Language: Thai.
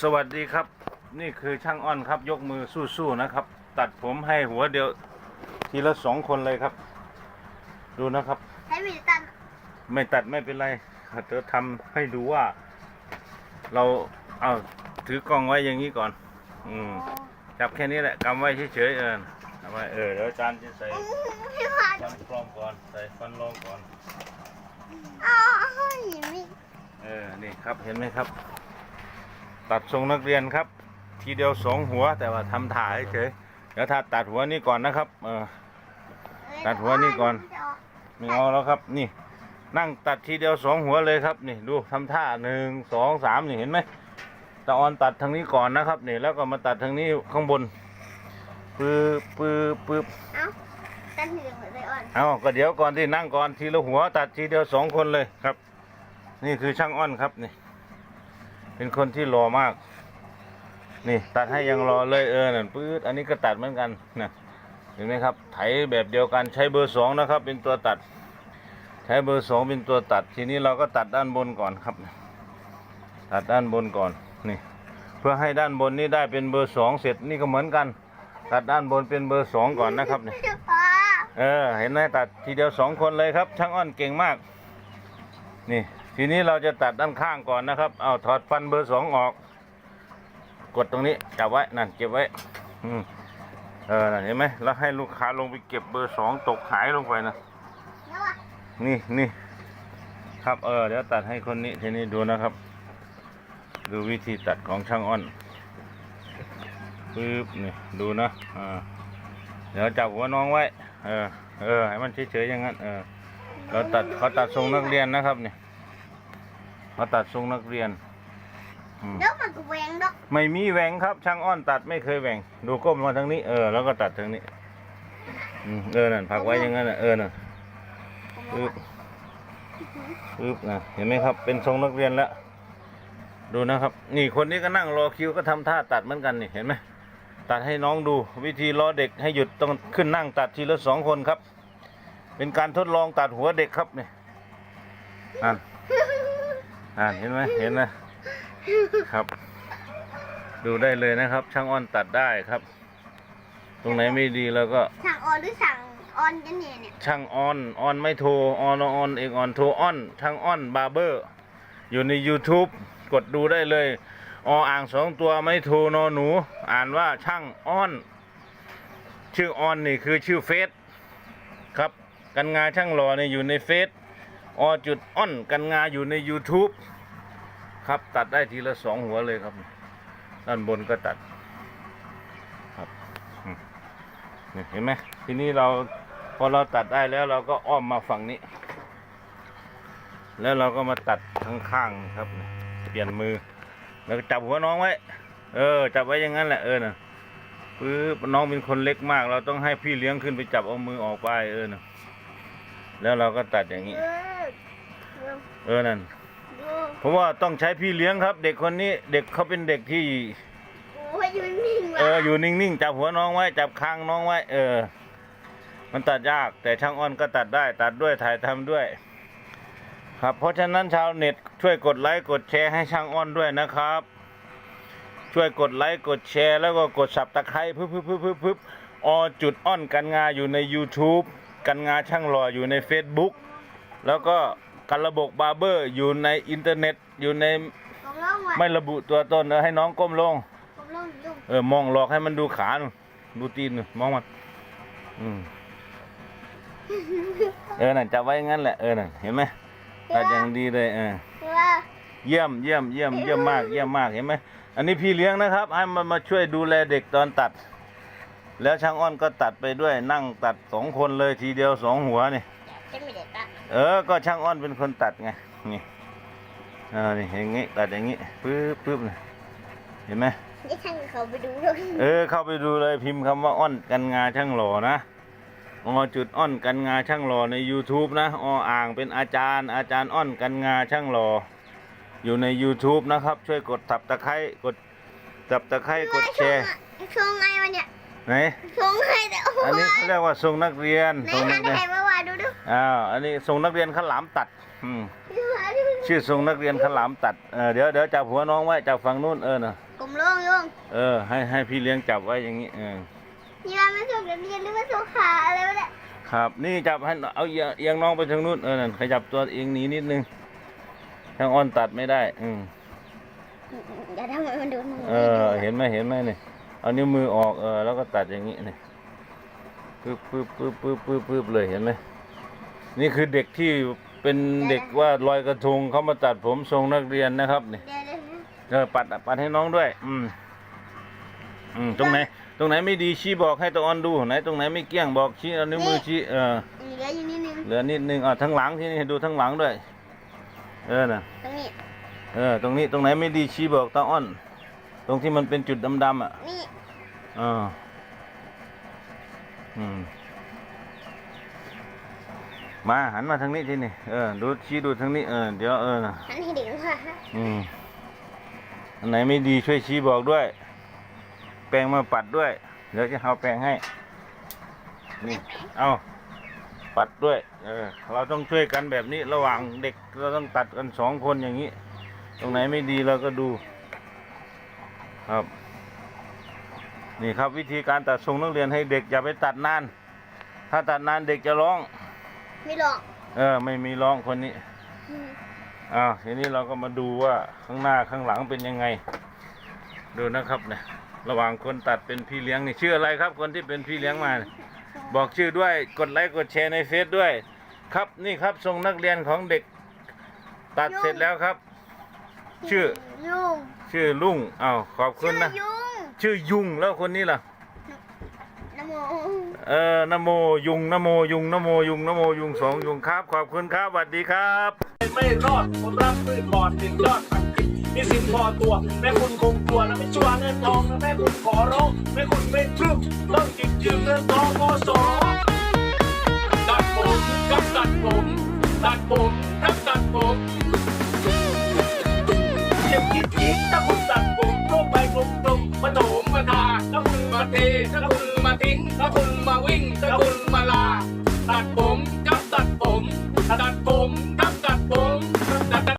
สวัสดีครับ นี่คือช่างอ้อนครับ ยกมือสู้ๆนะครับ ตัดผมให้หัวเดียว ทีละสองคนเลยครับ ดูนะครับใช้มีดตันไม่ตัดไม่เป็นไรเดี๋ยวทำให้ดูว่า เราเอาถือกล้องไว้อย่างนี้ก่อน อืมจับแค่นี้แหละกำไว้เฉยๆเออเอาไว้เออเดี๋ยวอาจารย์จะใส่พี่พันฟันปลอมก่อนใส่ฟันรองก่อน อ๋อมีเออนี่ครับเห็นไหมครับ ตัดทรงนักเรียนครับ ทีเดียวสองหัวแต่ว่าทำถ่ายเฉยเดี๋ยวถ้าตัดหัวนี่ก่อนนะครับ เออตัดหัวนี่ก่อนไม่เอาแล้วครับ นี่ นั่งตัดทีเดียวสองหัวเลยครับ นี่ดูทำท่าหนึ่งสองสามนี่เห็นไหมตะออนตัดทางนี้ก่อนนะครับนี่แล้วก็มาตัดทางนี้ข้างบนปื๊บปื๊บปื๊บเอ้าตันเหลืองเลยอ่อนเอาก็เดี๋ยวก่อนที่นั่งก่อนทีละหัวตัดทีเดียวสองคนเลยครับ นี่คือช่างอ้อนครับนี่ เป็นคนที่รอมาก นี่ตัดให้ยังรอเลยเออนั่นปื๊ดอันนี้ก็ตัดเหมือนกันนะเห็นไหมครับ ไถแบบเดียวกันใช้เบอร์สองนะครับ เป็นตัวตัด ใช้เบอร์สองเป็นตัวตัด ทีนี้เราก็ตัดด้านบนก่อนครับ ตัดด้านบนก่อนนี่ เพื่อให้ด้านบนนี้ได้เป็นเบอร์สองเสร็จนี่ก็เหมือนกัน ตัดด้านบนเป็นเบอร์สองก่อนนะครับนี่พี่พ่อเออ เห็นไหมตัดทีเดียวสองคนเลยครับช่างอ้อนเก่งมาก นี่ ทีนี้เราจะตัดด้านข้างก่อนนะครับ เอาถอดฟันเบอร์สองออก กดตรงนี้จับไว้นั่นเก็บไว้ อืมเออนั่นเห็นไหมแล้วให้ลูกค้าลงไปเก็บเบอร์สองตกหายลงไปนะแล้วอะนี่นี่ครับเออเดี๋ยวตัดให้คนนี้ทีนี้ดูนะครับ ดูวิธีตัดของช่างอ้อนปึ๊บนี่ดูนะอ่าเดี๋ยวจับหัวน้องไว้ เออเออให้มันเฉยๆอย่างนั้นเออเราตัดเขาตัดทรงนักเรียนนะครับเนี่ย เขาตัดทรงนักเรียนอืมแล้วมันก็แหวงดอกไม่มีแหว่งครับ ช่างอ้อนตัดไม่เคยแหว่ง ดูก้มมาทางนี้เออแล้วก็ตัดทางนี้อืมเออนั่นผักไว้อย่างนั้นน่ะเออน่ะปึ๊บปึ๊บนะเห็นไหมครับ เป็นทรงนักเรียนแล้วดูนะครับ นี่คนนี้ก็นั่งรอคิวก็ทำท่าตัดเหมือนกันนี่เห็นไหมตัดให้น้องดู วิธีรอเด็กให้หยุดต้องขึ้นนั่งตัดทีละสองคนครับ เป็นการทดลองตัดหัวเด็กครับนี่อ่าน อ่านเห็นไหมเห็นนะครับ ดูได้เลยนะครับ ช่างอ้อนตัดได้ครับ ตรงไหนไม่ดีแล้วก็ สั่งออนหรือสั่งออนกันเนี่ยเนี่ยช่างออนออนไม่โทรออนออนเองออนโทรออนช่างออนบาร์เบอร์ อยู่ใน YouTube กดดูได้เลยออ่างสองตัวไม่โทรนอหนู อ่านว่าช่างออน ชื่อออนนี่คือชื่อเฟซครับ กันงาช่างหล่อเนี่ยอยู่ในเฟซ อจุดออนกันงาอยู่ใน YouTube ครับตัดได้ทีละสองหัวเลยครับ ด้านบนก็ตัดครับเห็นไหมทีนี้เราพอเราตัดได้แล้วเราก็อ้อมมาฝั่งนี้ แล้วเราก็มาตัดข้างๆครับ เปลี่ยนมือ แล้วจับหัวน้องไว้ เออ จับไว้อย่างนั้นแหละเออน่ะปึ๊บน้องเป็นคนเล็กมาก เราต้องให้พี่เลี้ยงขึ้นไปจับเอามือออกไปเออน่ะ แล้วเราก็ตัดอย่างนี้ เออเออนั่นดูเพราะว่าต้องใช้พี่เลี้ยงครับ เด็กคนนี้เด็กเขาเป็นเด็กที่โอ้ยอยู่นิ่งๆว่ะเอออยู่นิ่งๆจับหัวน้องไว้ จับคางน้องไว้ เออ มันตัดยาก แต่ช่างอ้อนก็ตัดได้ ตัดด้วยถ่ายทำด้วย ครับเพราะฉะนั้นชาวเน็ตช่วยกดไลค์กดแชร์ให้ช่างอ้อนด้วยนะครับ ช่วยกดไลค์กดแชร์แล้วก็กดสับตะไคร้พึบพึบพึบพึบพึบอจุดอ้อนกันงาอยู่ใน YouTube กันงาช่างหล่ออยู่ใน Facebook แล้วก็กันระบกบาร์เบอร์อยู่ในอินเทอร์เน็ตอยู่ในผมลองว่ะไม่ระบุตัวตนเออให้น้องก้มลง ผมลองดูเออมองหลอกให้มันดูขาหนูดูตีนหนูมองมันอืมเออนั่นจับไว้อย่างนั้นแหละเออนั่นเห็นไหมตัดอย่างดีเลยเออ ว่าเยี่ยมเยี่ยมเยี่ยมเยี่ยมมากเยี่ยมมากเห็นไหมอันนี้พี่เลี้ยงนะครับให้มันมาช่วยดูแลเด็กตอนตัด แล้วช่างอ้อนก็ตัดไปด้วยนั่งตัดสองคนเลยทีเดียวสองหัวนี่จะไม่ได้ตัดเออ ก็ช่างอ้อนเป็นคนตัดไงนี่เออนี่อย่างงี้ตัดอย่างงี้ปึ๊บปึ๊บนี่เห็นไหมนี่ท่านเขาไปดูด้วยเออ เข้าไปดูเลยพิมพ์คำว่าอ้อนกันงาช่างหล่อนะอจุดอ้อนกันงาช่างหล่อใน YouTube นะออ่างเป็นอาจารย์ อาจารย์อ้อนกันงาช่างหล่ออยู่ใน YouTube นะครับ ช่วยกดตับตะไคร้กดตับตะไคร้กดแชร์ชงไงวะเนี่ย ไหนชงไงแต่โอ้อันนี้เขาเรียกว่าทรงนักเรียนไหนทรงนัท่ากนเรียนไหนมาว่าดูดูอ้าวอันนี้ทรงนักเรียนข้าวหลามตัดอืมดูหาดูชื่อทรงนักเรียนขลามตัดเออเดี๋ยวเดี๋ยวจับหัวน้องไว้จับฝั่งนู้นเออนะกลมลงลงเออให้ให้พี่เลี้ยงจับไว้อย่างนี้เออนี่ว่าไม่ถูกเรียนหรือว่าถูกขาอะไรวะเนี่ยครับ นี่จับให้เอาเอียงเอียงน้องไปทางนู้นเออนั่นขยับตัวเองหนีนิดนึงทางอ้อนตัดไม่ได้ อืมอย่าทำให้มันโดนมือเออ เห็นไหมเห็นไหมเนี่ย เอานิ้วมือออกเออแล้วก็ตัดอย่างนี้เนี่ยปึ๊บปึ๊บปึ๊บปึ๊บปึ๊บปึ๊บเลยเห็นไหมนี่คือเด็กที่เป็นเด็กว่าลอยกระทงเขามาตัดผมทรงนักเรียนนะครับเนี่ยเดี๋ยวเดี๋ยวเออปัดปัดให้น้องด้วย อืมอืมตรงไหน ตรงไหนไม่ดีชี้บอกให้ตัวออนดูไหนตรงไหนไม่เกี้ยงบอกชี้เอานิ้วมือชี้เออเหลืออยู่นิดนึงเหลือนิดนึงอะทั้งหลังที่นี่ดูทั้งหลังด้วย เออน่ะตรงนี้เออตรงนี้ตรงไหนไม่ดีชี้บอกตาอ้อนต รงที่มันเป็นจุดดำๆอะนี่อ่าอืมมาหันมาทางนี้ทีนี่เออดูชี้ดูทางนี้เออเดี๋ยวเออนะหันให้เด็กค่ะอืมอันไหนไม่ดีช่วยชี้บอกด้วย แปรงมาปัดด้วย เดี๋ยวจะเอาแปรงให้นี่เอาปัดด้วย เออ เราต้องช่วยกันแบบนี้ระหว่างเด็กเราต้องตัดกันสองคนอย่างนี้ ตรงไหนไม่ดีเราก็ดู ครับ นี่ครับวิธีการตัดทรงนักเรียนให้เด็กอย่าไปตัดนาน ถ้าตัดนานเด็กจะร้อง ไม่หลอกเออ ไม่มีร้องคนนี้อ้าวทีนี้เราก็มาดูว่าข้างหน้าข้างหลังเป็นยังไง ดูนะครับเนี่ยระหว่างคนตัดเป็นพี่เลี้ยงนี่ชื่ออะไรครับ คนที่เป็นพี่เลี้ยงมาเนี่ยบอกชื่อด้วยกดไลค์กดแชร์ในเฟซด้วย ครับนี่ครับทรงนักเรียนของเด็กตัดเสร็จแล้วครับ ชื่อ ยุ่งชื่อลุงอ้าวขอบคุณนะ ชื่อยุ่งชื่อยุงแล้วคนนี้ล่ะ นะโมเออนโมยุงนโมยุงนโมยุงนโมยุงสองยุงครับ ขอบคุณครับสวัสดีครับ ไม่รอดผมรับมือบอดถึงยอดผักกินมีสิ่งพอตัว แม่คุณคงกลัวแล้วไม่ชัวร์เงินทองแล้วแม่คุณขอร้องแม่คุณเป็นครึ่งต้องจิบยืมเงินทองพอสอตัดผมกับตัดผม ตัดผมกับตัดผม เยี่ยมคิดคิดถ้าคุณตัดผ